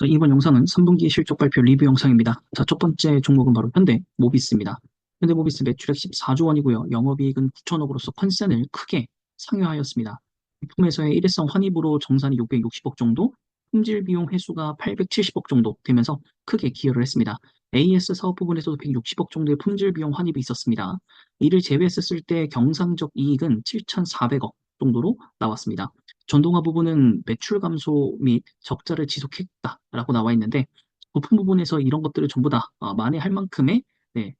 자, 이번 영상은 3분기 실적 발표 리뷰 영상입니다. 자, 첫 번째 종목은 바로 현대 모비스입니다. 현대 모비스 매출액 14조 원이고요. 영업이익은 9천억으로서 컨센을 크게 상회하였습니다. 품에서의 일회성 환입으로 정산이 660억 정도, 품질 비용 회수가 870억 정도 되면서 크게 기여를 했습니다. AS 사업 부분에서도 160억 정도의 품질 비용 환입이 있었습니다. 이를 제외했을 때 경상적 이익은 7,400억 정도로 나왔습니다. 전동화 부분은 매출 감소 및 적자를 지속했다라고 나와 있는데 부품 부분에서 이런 것들을 전부 다 어, 만회할 만큼의 네,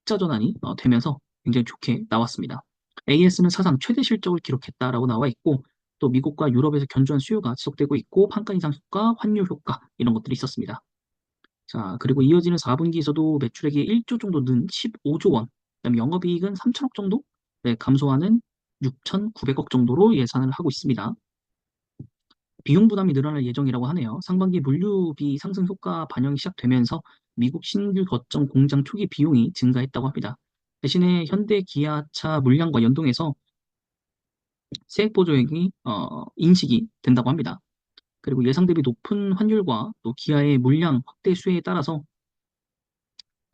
흑자 전환이 어, 되면서 굉장히 좋게 나왔습니다. AS는 사상 최대 실적을 기록했다라고 나와 있고 또 미국과 유럽에서 견조한 수요가 지속되고 있고 판가 인상 효과, 환율 효과 이런 것들이 있었습니다. 자 그리고 이어지는 4분기에서도 매출액이 1조 정도 는 15조 원, 그다음 영업이익은 3천억 정도 네, 감소하는 6,900억 정도로 예산을 하고 있습니다. 비용 부담이 늘어날 예정이라고 하네요. 상반기 물류비 상승 효과 반영이 시작되면서 미국 신규 거점 공장 초기 비용이 증가했다고 합니다. 대신에 현대 기아차 물량과 연동해서 세액 보조액이 어, 인식이 된다고 합니다. 그리고 예상 대비 높은 환율과 또 기아의 물량 확대 수혜에 따라서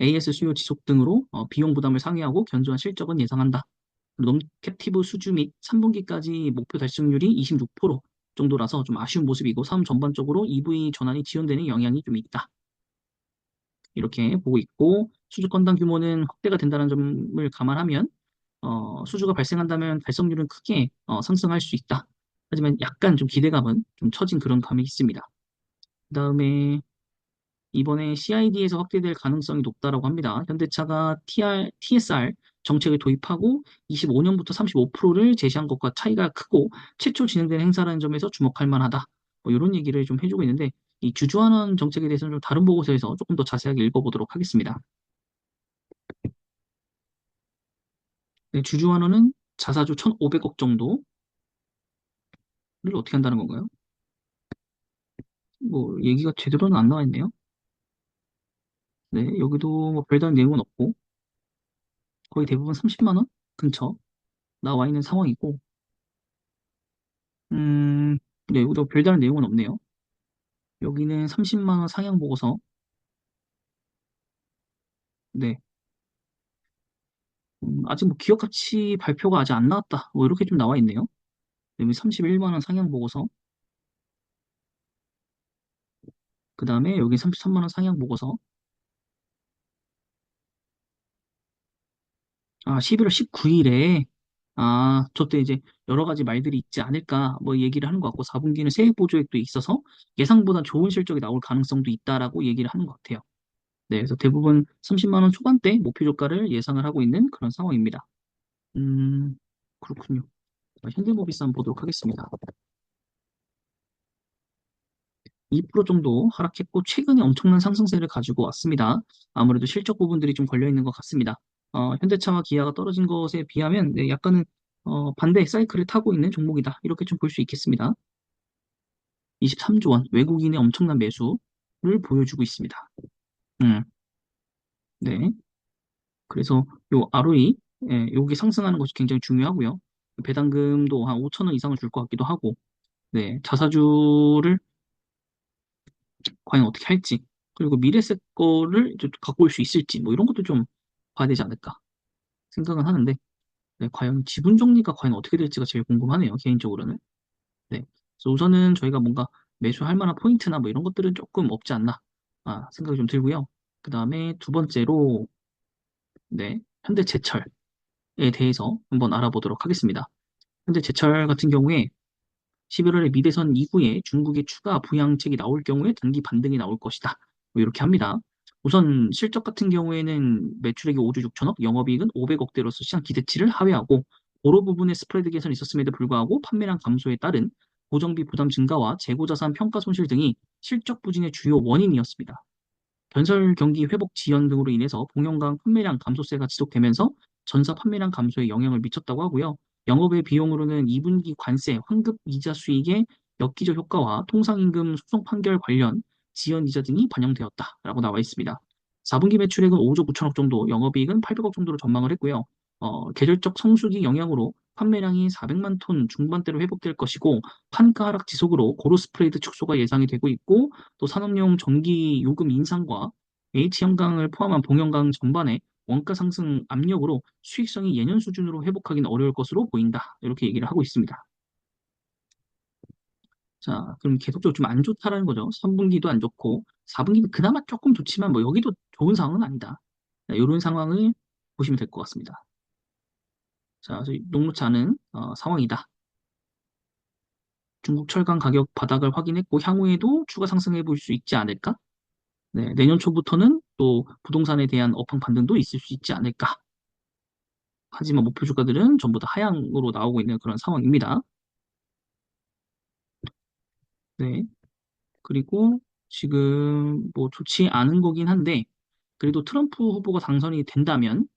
AS 수요 지속 등으로 어, 비용 부담을 상회하고 견조한 실적은 예상한다. 논캡티브 수주 및 3분기까지 목표 달성률이 26% 정도라서 좀 아쉬운 모습이고 사업 전반적으로 EV 전환이 지연되는 영향이 좀 있다. 이렇게 보고 있고 수주 건당 규모는 확대가 된다는 점을 감안하면 어, 수주가 발생한다면 달성률은 크게 어, 상승할 수 있다. 하지만 약간 좀 기대감은 좀 처진 그런 감이 있습니다. 그 다음에 이번에 CID에서 확대될 가능성이 높다라고 합니다. 현대차가 TR, TSR 정책을 도입하고 25년부터 35%를 제시한 것과 차이가 크고 최초 진행된 행사라는 점에서 주목할 만하다. 뭐 이런 얘기를 좀 해주고 있는데 이 주주환원 정책에 대해서는 좀 다른 보고서에서 조금 더 자세하게 읽어보도록 하겠습니다. 네, 주주환원은 자사주 1,500억 정도를 어떻게 한다는 건가요? 뭐 얘기가 제대로는 안 나와 있네요. 네, 여기도 뭐 별다른 내용은 없고 거의 대부분 30만 원 근처 나와 있는 상황이고 음, 네, 여기도 별다른 내용은 없네요. 여기는 30만 원 상향 보고서 네. 음, 아직 뭐 기업 가치 발표가 아직 안 나왔다. 뭐 이렇게 좀 나와 있네요. 여기 31만 원 상향 보고서 그 다음에 여기 33만 원 상향 보고서 아, 11월 19일에, 아, 저때 이제 여러 가지 말들이 있지 않을까, 뭐 얘기를 하는 것 같고, 4분기는 세액 보조액도 있어서 예상보다 좋은 실적이 나올 가능성도 있다라고 얘기를 하는 것 같아요. 네, 그래서 대부분 30만 원 초반대 목표 주가를 예상을 하고 있는 그런 상황입니다. 음, 그렇군요. 현대모비스 한번 보도록 하겠습니다. 2% 정도 하락했고 최근에 엄청난 상승세를 가지고 왔습니다. 아무래도 실적 부분들이 좀 걸려 있는 것 같습니다. 어, 현대차와 기아가 떨어진 것에 비하면 네, 약간은 어, 반대 사이클을 타고 있는 종목이다. 이렇게 좀 볼 수 있겠습니다. 23조 원 외국인의 엄청난 매수를 보여주고 있습니다. 음, 네. 그래서 요 ROE, 예, 여기 상승하는 것이 굉장히 중요하고요. 배당금도 한 5천 원 이상을 줄 것 같기도 하고, 네, 자사주를 과연 어떻게 할지, 그리고 미래세 거를 갖고 올 수 있을지, 뭐 이런 것도 좀 봐야 되지 않을까 생각은 하는데 네, 과연 지분 정리가 과연 어떻게 될지가 제일 궁금하네요 개인적으로는 네, 그래서 우선은 저희가 뭔가 매수할 만한 포인트나 뭐 이런 것들은 조금 없지 않나 아, 생각이 좀 들고요 그 다음에 두 번째로 네, 현대제철에 대해서 한번 알아보도록 하겠습니다 현대제철 같은 경우에 11월에 미대선 이후에 중국의 추가 부양책이 나올 경우에 단기 반등이 나올 것이다. 뭐 이렇게 합니다. 우선 실적 같은 경우에는 매출액이 5조 6천억, 영업이익은 500억 대로서 시장 기대치를 하회하고 도로 부분의 스프레드 개선이 있었음에도 불구하고 판매량 감소에 따른 고정비 부담 증가와 재고자산 평가 손실 등이 실적 부진의 주요 원인이었습니다. 건설 경기 회복 지연 등으로 인해서 봉영강 판매량 감소세가 지속되면서 전사 판매량 감소에 영향을 미쳤다고 하고요. 영업의 비용으로는 2분기 관세, 환급 이자 수익의 역기적 효과와 통상임금 소송 판결 관련 지연이자 등이 반영되었다라고 나와 있습니다. 4분기 매출액은 5조 9천억 정도, 영업이익은 800억 정도로 전망을 했고요. 어, 계절적 성수기 영향으로 판매량이 400만 톤 중반대로 회복될 것이고 판가 하락 지속으로 고루 스프레드 축소가 예상이 되고 있고 또 산업용 전기 요금 인상과 H형광을 포함한 봉형광 전반의 원가 상승 압력으로 수익성이 예년 수준으로 회복하기는 어려울 것으로 보인다. 이렇게 얘기를 하고 있습니다. 자, 그럼 계속적으로 좀 안 좋다라는 거죠. 3분기도 안 좋고 4분기는 그나마 조금 좋지만 뭐 여기도 좋은 상황은 아니다. 이런 상황을 보시면 될 것 같습니다. 자, 그래서 녹록치 않은 어, 상황이다. 중국 철강 가격 바닥을 확인했고 향후에도 추가 상승해 볼 수 있지 않을까? 네, 내년 초부터는 또 부동산에 대한 업황 반등도 있을 수 있지 않을까? 하지만 목표 주가들은 전부 다 하향으로 나오고 있는 그런 상황입니다. 네. 그리고 지금 뭐 좋지 않은 거긴 한데 그래도 트럼프 후보가 당선이 된다면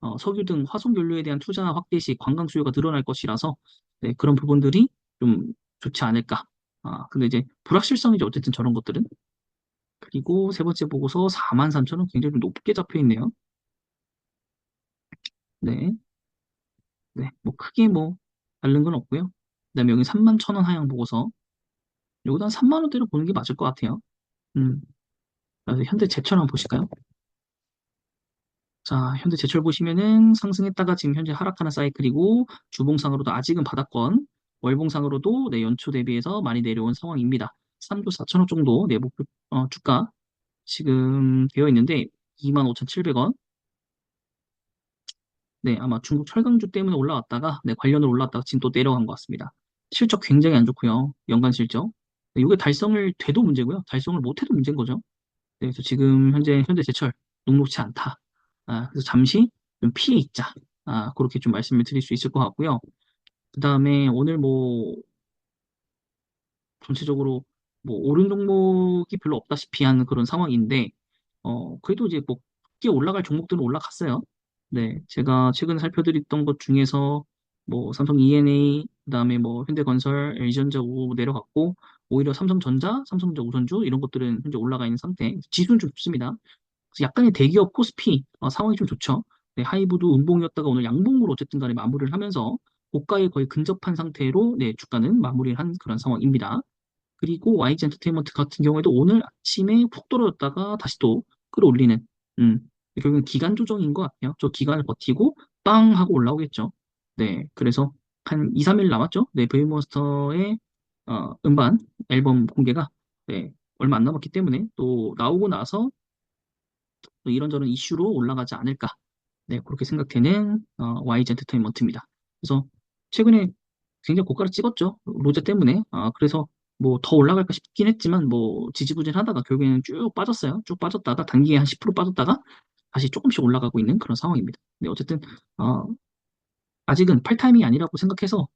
어, 석유 등 화석 연료에 대한 투자 확대 시 관광 수요가 늘어날 것이라서 네, 그런 부분들이 좀 좋지 않을까. 아, 근데 이제 불확실성이죠. 어쨌든 저런 것들은. 그리고 세 번째 보고서 43,000원 굉장히 좀 높게 잡혀 있네요. 네. 네. 뭐 크게 뭐 다른 건 없고요. 그다음에 여기 31,000원 하향 보고서 여기다 한 3만 원대로 보는 게 맞을 것 같아요. 음. 그래서 현대 제철 한번 보실까요? 자, 현대 제철 보시면은 상승했다가 지금 현재 하락하는 사이클이고 주봉상으로도 아직은 바닥권, 월봉상으로도 네, 연초 대비해서 많이 내려온 상황입니다. 3조 4천원 정도 내 목표 어, 주가 지금 되어 있는데 25,700원. 네, 아마 중국 철강주 때문에 올라왔다가 네, 관련으로 올라왔다가 지금 또 내려간 것 같습니다. 실적 굉장히 안 좋고요. 연간 실적. 네, 이게 달성을 돼도 문제고요. 달성을 못해도 문제인 거죠. 네, 그래서 지금 현재 현대제철 녹록치 않다. 아, 그래서 잠시 좀 피해 있자. 아, 그렇게 좀 말씀을 드릴 수 있을 것 같고요. 그 다음에 오늘 뭐 전체적으로 뭐 오른 종목이 별로 없다시피 하는 그런 상황인데 어 그래도 이제 뭐 크게 올라갈 종목들은 올라갔어요. 네, 제가 최근 살펴드렸던 것 중에서 뭐 삼성 E&A 그다음에 뭐 현대건설, LG전자 우 내려갔고 오히려 삼성전자, 삼성전자 우선주 이런 것들은 현재 올라가 있는 상태. 지수는 좀 좋습니다. 약간의 대기업 코스피 어, 상황이 좀 좋죠. 네, 하이브도 음봉이었다가 오늘 양봉으로 어쨌든 간에 마무리를 하면서 고가에 거의 근접한 상태로 네, 주가는 마무리를 한 그런 상황입니다. 그리고 YG 엔터테인먼트 같은 경우에도 오늘 아침에 푹 떨어졌다가 다시 또 끌어올리는 음, 결국은 기간 조정인 것 같아요. 저 기간을 버티고 빵 하고 올라오겠죠. 네, 그래서 한 2, 3일 남았죠. 네, 베이몬스터의 어, 음반 앨범 공개가 네, 얼마 안 남았기 때문에 또 나오고 나서 또 이런저런 이슈로 올라가지 않을까. 네, 그렇게 생각되는 어, YG 엔터테인먼트입니다. 그래서 최근에 굉장히 고가를 찍었죠. 로제 때문에. 아, 그래서 뭐 더 올라갈까 싶긴 했지만 뭐 지지부진 하다가 결국에는 쭉 빠졌어요. 쭉 빠졌다가 단기에 한 10% 빠졌다가 다시 조금씩 올라가고 있는 그런 상황입니다. 네, 어쨌든 어, 아직은 팔타임이 아니라고 생각해서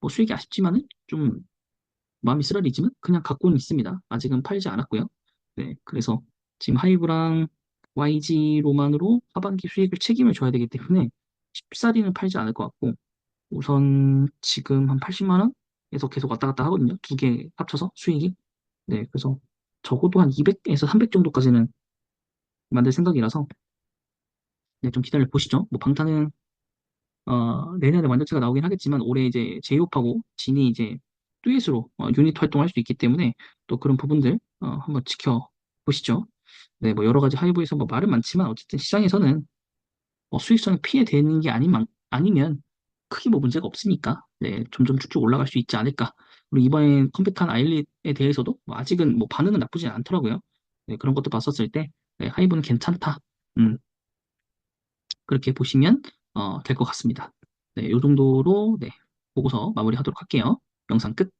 뭐 수익이 아쉽지만은 좀 마음이 쓰라리지만 그냥 갖고는 있습니다. 아직은 팔지 않았고요. 네, 그래서 지금 하이브랑 YG로만으로 하반기 수익을 책임을 져야 되기 때문에 쉽사리는 팔지 않을 것 같고 우선 지금 한 80만 원에서 계속 왔다 갔다 하거든요. 두 개 합쳐서 수익이. 네, 그래서 적어도 한 200에서 300 정도까지는 만들 생각이라서 네, 좀 기다려 보시죠. 뭐 방탄은 어, 내년에 완전체가 나오긴 하겠지만 올해 이제 제이홉하고 진이 이제 듀엣으로 어, 유닛 활동할 수 있기 때문에 또 그런 부분들 어, 한번 지켜보시죠. 네, 뭐 여러 가지 하이브에서 뭐 말은 많지만 어쨌든 시장에서는 뭐 수익성이 피해되는 게 아니면 아니면 크게 뭐 문제가 없으니까 네, 점점 쭉쭉 올라갈 수 있지 않을까. 그리고 이번에 컴팩트한 아일릿에 대해서도 뭐 아직은 뭐 반응은 나쁘진 않더라고요. 네, 그런 것도 봤었을 때 네, 하이브는 괜찮다. 음, 그렇게 보시면 어, 될 것 같습니다. 네, 이 정도로 네, 보고서 마무리하도록 할게요. 영상 끝.